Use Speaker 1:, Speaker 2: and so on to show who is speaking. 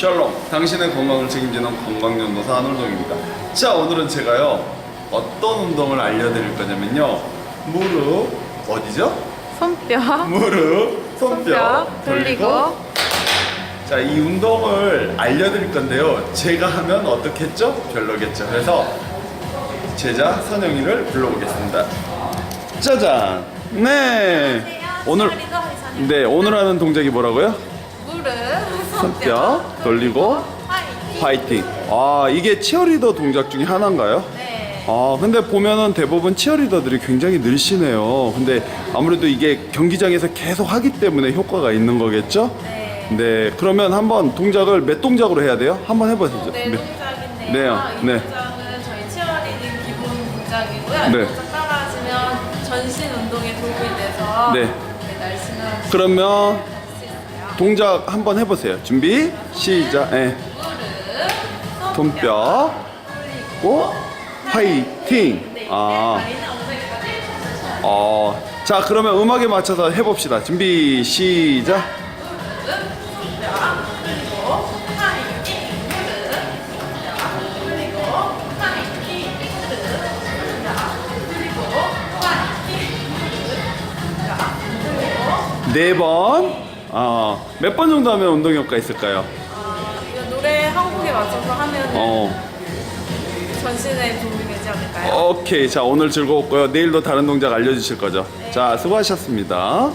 Speaker 1: 샬롬. 당신의 건강을 책임지는 건강연도사 한울동입니다. 자 오늘은 제가요 어떤 운동을 알려드릴 거냐면요. 무릎 어디죠?
Speaker 2: 손뼉.
Speaker 1: 무릎 손뼉
Speaker 2: 손뼉 돌리고.
Speaker 1: 자이 운동을 알려드릴 건데요. 제가 하면 어떻겠죠? 별로겠죠. 그래서 제자 선영이를 불러보겠습니다. 짜잔. 네. 오늘 네 오늘 하는 동작이 뭐라고요? 손뼉 돌리고
Speaker 2: 화이팅
Speaker 1: 파이팅. 아 이게 치어리더 동작 중에 하나인가요?
Speaker 2: 네
Speaker 1: 아 근데 보면은 대부분 치어리더들이 굉장히 늘씬해요. 근데 아무래도 이게 경기장에서 계속 하기 때문에 효과가 있는 거겠죠?
Speaker 2: 네.
Speaker 1: 네. 그러면 한번 동작을 몇 동작으로 해야 돼요? 한번 해보시죠.
Speaker 2: 네
Speaker 1: 네.
Speaker 2: 동작인데요. 이
Speaker 1: 네.
Speaker 2: 동작은 저희 치어리딩 기본 동작이고요
Speaker 1: 네.
Speaker 2: 이 동작 따라하시면 전신 운동에 도움이 돼서
Speaker 1: 네.
Speaker 2: 네, 날씬한
Speaker 1: 그러면 동작 한번 해보세요. 준비 시작. 네.
Speaker 2: 무릎
Speaker 1: 손뼉 고 파이팅.
Speaker 2: 네,
Speaker 1: 아. 어. 자 그러면 음악에 맞춰서 해봅시다. 준비 시작. 네 번. 어, 몇번 정도 하면 운동 효과 있을까요?
Speaker 2: 이거 노래 한 곡에 맞춰서 하면
Speaker 1: 어.
Speaker 2: 전신에 도움이 되지 않을까요?
Speaker 1: 오케이. 자, 오늘 즐거웠고요. 내일도 다른 동작 알려주실 거죠? 자, 수고하셨습니다.